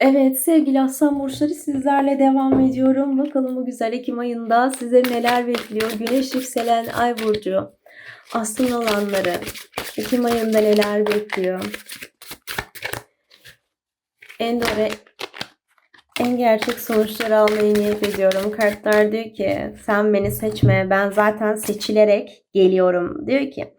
Evet sevgili aslan burçları sizlerle devam ediyorum. Bakalım bu güzel Ekim ayında size neler bekliyor? Güneş yükselen ay burcu. Aslan olanları Ekim ayında neler bekliyor? En doğru en gerçek sonuçları almayı niyet ediyorum. Kartlar diyor ki sen beni seçme ben zaten seçilerek geliyorum. Diyor ki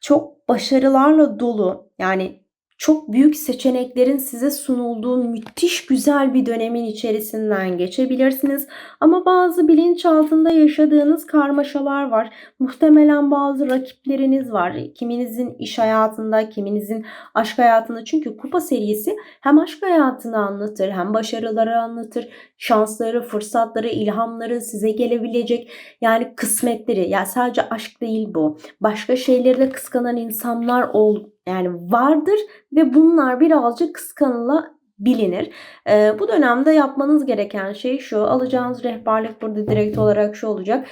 çok başarılarla dolu yani çok büyük seçeneklerin size sunulduğu müthiş güzel bir dönemin içerisinden geçebilirsiniz. Ama bazı bilinç altında yaşadığınız karmaşalar var. Muhtemelen bazı rakipleriniz var. Kiminizin iş hayatında, kiminizin aşk hayatında. Çünkü kupa serisi hem aşk hayatını anlatır, hem başarıları anlatır. Şansları, fırsatları, ilhamları size gelebilecek yani kısmetleri. Yani sadece aşk değil bu. Başka şeyleri de kıskanan insanlar ol, yani vardır ve bunlar birazcık kıskanılabilir. Ee, bu dönemde yapmanız gereken şey şu. Alacağınız rehberlik burada direkt olarak şu olacak.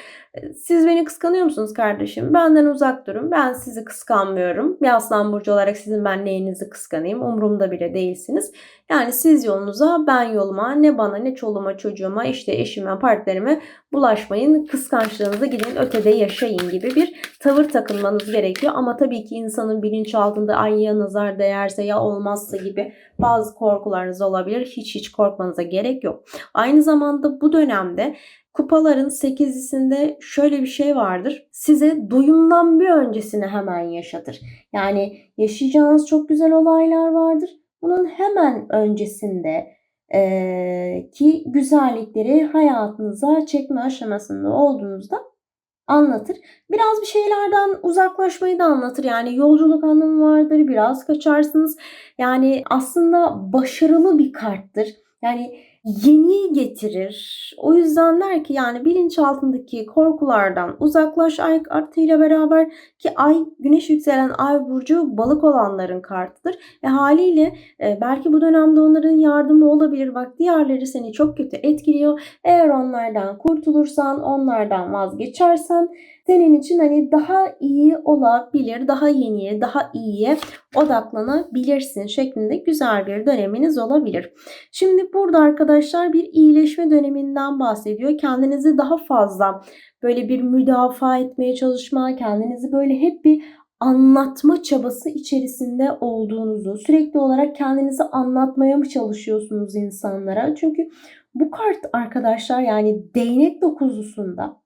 Siz beni kıskanıyor musunuz kardeşim? Benden uzak durun. Ben sizi kıskanmıyorum. Bir aslan burcu olarak sizin ben neyinizi kıskanayım? Umurumda bile değilsiniz. Yani siz yolunuza, ben yoluma, ne bana ne çoluğuma çocuğuma, işte eşime, partnerime bulaşmayın. Kıskançlığınızı gidin ötede yaşayın gibi bir tavır takınmanız gerekiyor. Ama tabii ki insanın bilinçaltında ay ya nazar değerse ya olmazsa gibi bazı korkularınız olabilir. Hiç hiç korkmanıza gerek yok. Aynı zamanda bu dönemde Kupaların 8'lisinde şöyle bir şey vardır. Size doyumdan bir öncesini hemen yaşatır. Yani yaşayacağınız çok güzel olaylar vardır. Bunun hemen öncesinde e, ki güzellikleri hayatınıza çekme aşamasında olduğunuzda anlatır. Biraz bir şeylerden uzaklaşmayı da anlatır. Yani yolculuk anlamı vardır. Biraz kaçarsınız. Yani aslında başarılı bir karttır. Yani yeni getirir. O yüzden der ki yani bilinçaltındaki korkulardan uzaklaş ay kartıyla beraber ki ay güneş yükselen ay burcu balık olanların kartıdır. E haliyle e, belki bu dönemde onların yardımı olabilir. Bak diğerleri seni çok kötü etkiliyor. Eğer onlardan kurtulursan, onlardan vazgeçersen senin için hani daha iyi olabilir, daha yeniye, daha iyiye odaklanabilirsin şeklinde güzel bir döneminiz olabilir. Şimdi burada arkadaşlar bir iyileşme döneminden bahsediyor. Kendinizi daha fazla böyle bir müdafaa etmeye çalışma, kendinizi böyle hep bir anlatma çabası içerisinde olduğunuzu, sürekli olarak kendinizi anlatmaya mı çalışıyorsunuz insanlara? Çünkü bu kart arkadaşlar yani değnek dokuzlusunda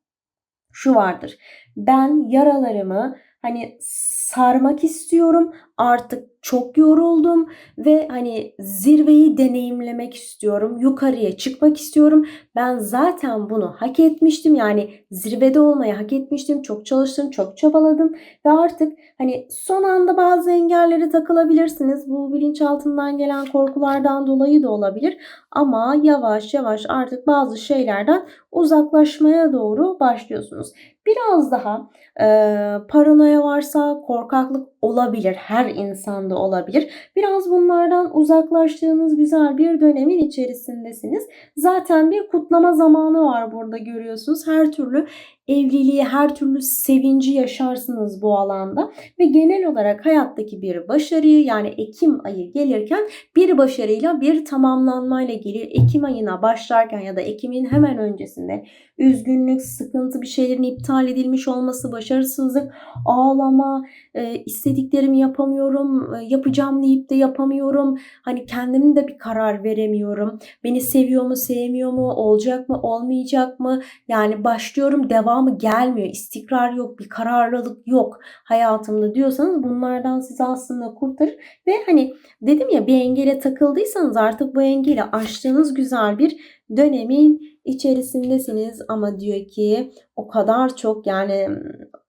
şu vardır. Ben yaralarımı hani sarmak istiyorum. Artık çok yoruldum ve hani zirveyi deneyimlemek istiyorum. Yukarıya çıkmak istiyorum. Ben zaten bunu hak etmiştim. Yani zirvede olmayı hak etmiştim. Çok çalıştım, çok çabaladım ve artık hani son anda bazı engelleri takılabilirsiniz. Bu bilinçaltından gelen korkulardan dolayı da olabilir. Ama yavaş yavaş artık bazı şeylerden uzaklaşmaya doğru başlıyorsunuz. Biraz daha e, paranoya varsa korkaklık olabilir. Her insanda olabilir. Biraz bunlardan uzaklaştığınız güzel bir dönemin içerisindesiniz. Zaten bir kutlama zamanı var burada görüyorsunuz. Her türlü evliliği, her türlü sevinci yaşarsınız bu alanda ve genel olarak hayattaki bir başarıyı yani Ekim ayı gelirken bir başarıyla bir tamamlanmayla gelir. Ekim ayına başlarken ya da Ekim'in hemen öncesinde üzgünlük, sıkıntı, bir şeylerin iptal edilmiş olması, başarısızlık, ağlama, e, istediklerimi yapamıyorum, e, yapacağım deyip de yapamıyorum. Hani kendim de bir karar veremiyorum. Beni seviyor mu, sevmiyor mu, olacak mı, olmayacak mı? Yani başlıyorum, devamı gelmiyor. istikrar yok, bir kararlılık yok hayatımda diyorsanız bunlardan sizi aslında kurtarır. Ve hani dedim ya bir engele takıldıysanız artık bu engeli aştığınız güzel bir dönemin içerisindesiniz ama diyor ki o kadar çok yani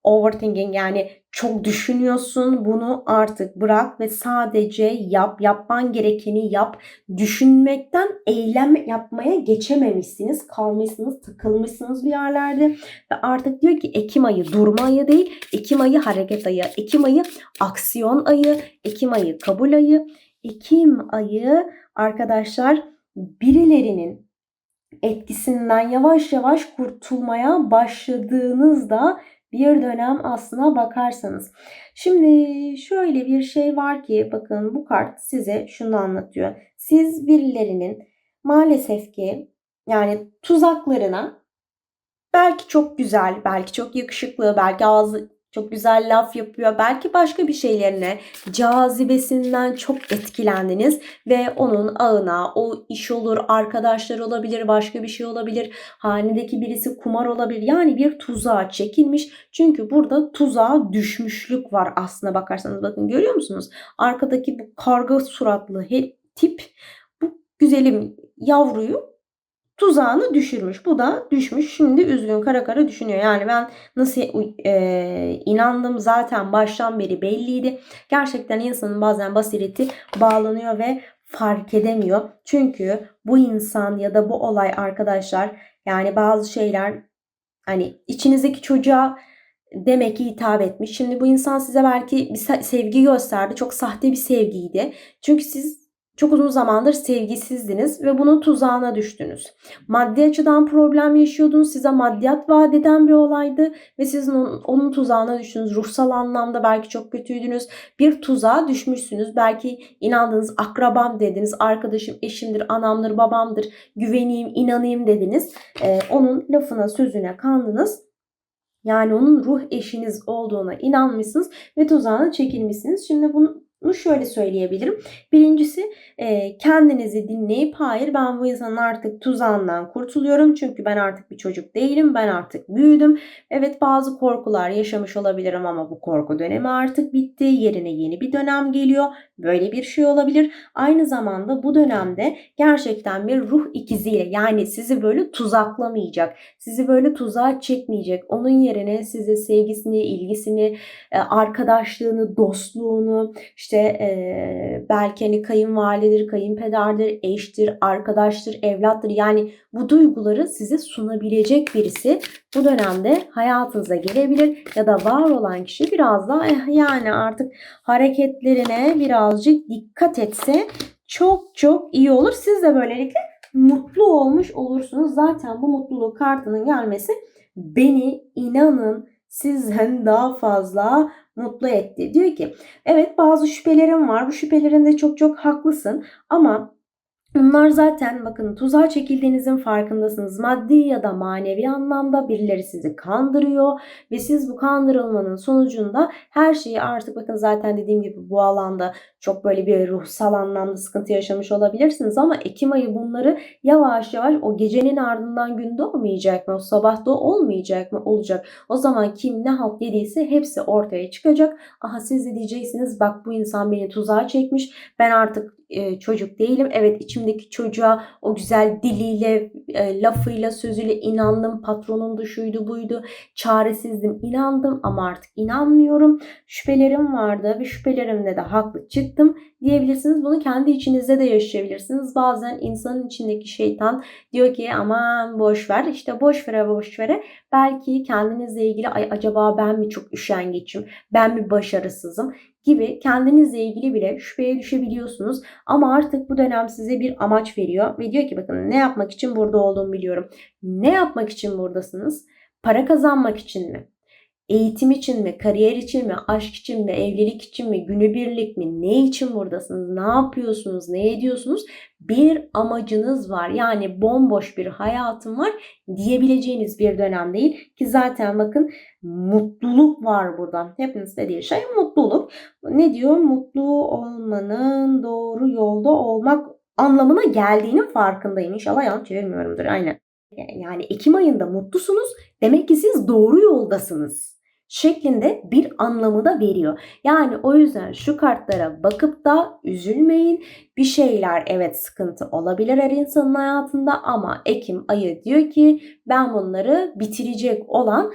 overthinking yani çok düşünüyorsun bunu artık bırak ve sadece yap yapman gerekeni yap. Düşünmekten eylem yapmaya geçememişsiniz kalmışsınız takılmışsınız bir yerlerde ve artık diyor ki Ekim ayı durma ayı değil Ekim ayı hareket ayı Ekim ayı aksiyon ayı Ekim ayı kabul ayı. Ekim ayı arkadaşlar birilerinin etkisinden yavaş yavaş kurtulmaya başladığınızda bir dönem aslına bakarsanız. Şimdi şöyle bir şey var ki bakın bu kart size şunu anlatıyor. Siz birilerinin maalesef ki yani tuzaklarına belki çok güzel, belki çok yakışıklı, belki ağzı çok güzel laf yapıyor. Belki başka bir şeylerine cazibesinden çok etkilendiniz ve onun ağına o iş olur, arkadaşlar olabilir, başka bir şey olabilir. Hanedeki birisi kumar olabilir. Yani bir tuzağa çekilmiş. Çünkü burada tuzağa düşmüşlük var aslına bakarsanız. Bakın görüyor musunuz? Arkadaki bu karga suratlı tip bu güzelim yavruyu tuzağını düşürmüş. Bu da düşmüş. Şimdi üzgün kara kara düşünüyor. Yani ben nasıl e, inandım zaten baştan beri belliydi. Gerçekten insanın bazen basireti bağlanıyor ve fark edemiyor. Çünkü bu insan ya da bu olay arkadaşlar yani bazı şeyler hani içinizdeki çocuğa demek ki hitap etmiş. Şimdi bu insan size belki bir sevgi gösterdi. Çok sahte bir sevgiydi. Çünkü siz çok uzun zamandır sevgisizdiniz ve bunun tuzağına düştünüz. Maddi açıdan problem yaşıyordunuz. Size maddiyat vaat eden bir olaydı ve siz onun, onun tuzağına düştünüz. Ruhsal anlamda belki çok kötüydünüz. Bir tuzağa düşmüşsünüz. Belki inandığınız akrabam dediniz. Arkadaşım, eşimdir, anamdır, babamdır. Güveneyim, inanayım dediniz. Ee, onun lafına, sözüne kandınız. Yani onun ruh eşiniz olduğuna inanmışsınız ve tuzağına çekilmişsiniz. Şimdi bunu bunu şöyle söyleyebilirim. Birincisi e, kendinizi dinleyip hayır ben bu insanın artık tuzağından kurtuluyorum. Çünkü ben artık bir çocuk değilim. Ben artık büyüdüm. Evet bazı korkular yaşamış olabilirim ama bu korku dönemi artık bitti. Yerine yeni bir dönem geliyor. Böyle bir şey olabilir. Aynı zamanda bu dönemde gerçekten bir ruh ikiziyle yani sizi böyle tuzaklamayacak. Sizi böyle tuzağa çekmeyecek. Onun yerine size sevgisini, ilgisini, e, arkadaşlığını, dostluğunu, işte işte e, belki hani kayınvalidedir, kayınpederdir, eştir, arkadaştır, evlattır. Yani bu duyguları size sunabilecek birisi bu dönemde hayatınıza gelebilir ya da var olan kişi biraz daha eh, yani artık hareketlerine birazcık dikkat etse çok çok iyi olur. Siz de böylelikle mutlu olmuş olursunuz. Zaten bu mutluluk kartının gelmesi beni inanın sizden daha fazla mutlu etti. Diyor ki evet bazı şüphelerim var. Bu şüphelerinde çok çok haklısın ama Bunlar zaten bakın tuzağa çekildiğinizin farkındasınız. Maddi ya da manevi anlamda birileri sizi kandırıyor ve siz bu kandırılmanın sonucunda her şeyi artık bakın zaten dediğim gibi bu alanda çok böyle bir ruhsal anlamda sıkıntı yaşamış olabilirsiniz ama Ekim ayı bunları yavaş yavaş o gecenin ardından günde olmayacak mı? O sabah da olmayacak mı? Olacak. O zaman kim ne halt yediyse hepsi ortaya çıkacak. Aha siz de diyeceksiniz bak bu insan beni tuzağa çekmiş. Ben artık e, çocuk değilim. Evet içimdeki çocuğa o güzel diliyle, e, lafıyla, sözüyle inandım. Patronun da şuydu buydu. Çaresizdim, inandım ama artık inanmıyorum. Şüphelerim vardı ve şüphelerimde de haklı çıktım diyebilirsiniz. Bunu kendi içinizde de yaşayabilirsiniz. Bazen insanın içindeki şeytan diyor ki aman boş ver. İşte boş vere boş vere. Belki kendinizle ilgili ay acaba ben mi çok üşengeçim? Ben mi başarısızım? Gibi kendinizle ilgili bile şüpheye düşebiliyorsunuz. Ama artık bu dönem size bir amaç veriyor ve diyor ki bakın ne yapmak için burada olduğumu biliyorum. Ne yapmak için buradasınız? Para kazanmak için mi? Eğitim için mi, kariyer için mi, aşk için mi, evlilik için mi, günübirlik mi, ne için buradasınız, ne yapıyorsunuz, ne ediyorsunuz? Bir amacınız var. Yani bomboş bir hayatım var diyebileceğiniz bir dönem değil. Ki zaten bakın mutluluk var burada. Hepiniz dediği şey mutluluk. Ne diyor? Mutlu olmanın doğru yolda olmak anlamına geldiğinin farkındayım. İnşallah yanlış çevirmiyorumdur. Aynen. Yani Ekim ayında mutlusunuz. Demek ki siz doğru yoldasınız şeklinde bir anlamı da veriyor. Yani o yüzden şu kartlara bakıp da üzülmeyin. Bir şeyler evet sıkıntı olabilir her insanın hayatında ama Ekim ayı diyor ki ben bunları bitirecek olan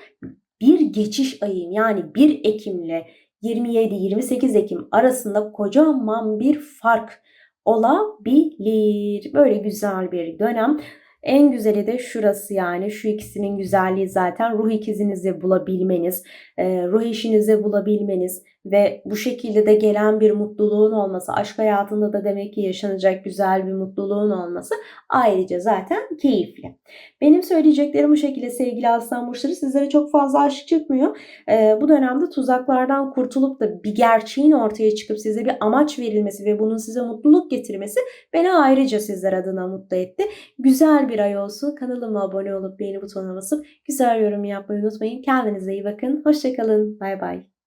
bir geçiş ayıyım. Yani 1 Ekim ile 27-28 Ekim arasında kocaman bir fark olabilir. Böyle güzel bir dönem. En güzeli de şurası yani. Şu ikisinin güzelliği zaten ruh ikizinizi bulabilmeniz, ruh eşinizi bulabilmeniz ve bu şekilde de gelen bir mutluluğun olması, aşk hayatında da demek ki yaşanacak güzel bir mutluluğun olması ayrıca zaten keyifli. Benim söyleyeceklerim bu şekilde sevgili aslan burçları. Sizlere çok fazla aşk çıkmıyor. Ee, bu dönemde tuzaklardan kurtulup da bir gerçeğin ortaya çıkıp size bir amaç verilmesi ve bunun size mutluluk getirmesi beni ayrıca sizler adına mutlu etti. Güzel bir ay olsun. Kanalıma abone olup beğeni butonuna basıp güzel yorum yapmayı unutmayın. Kendinize iyi bakın. Hoşçakalın. Bay bay.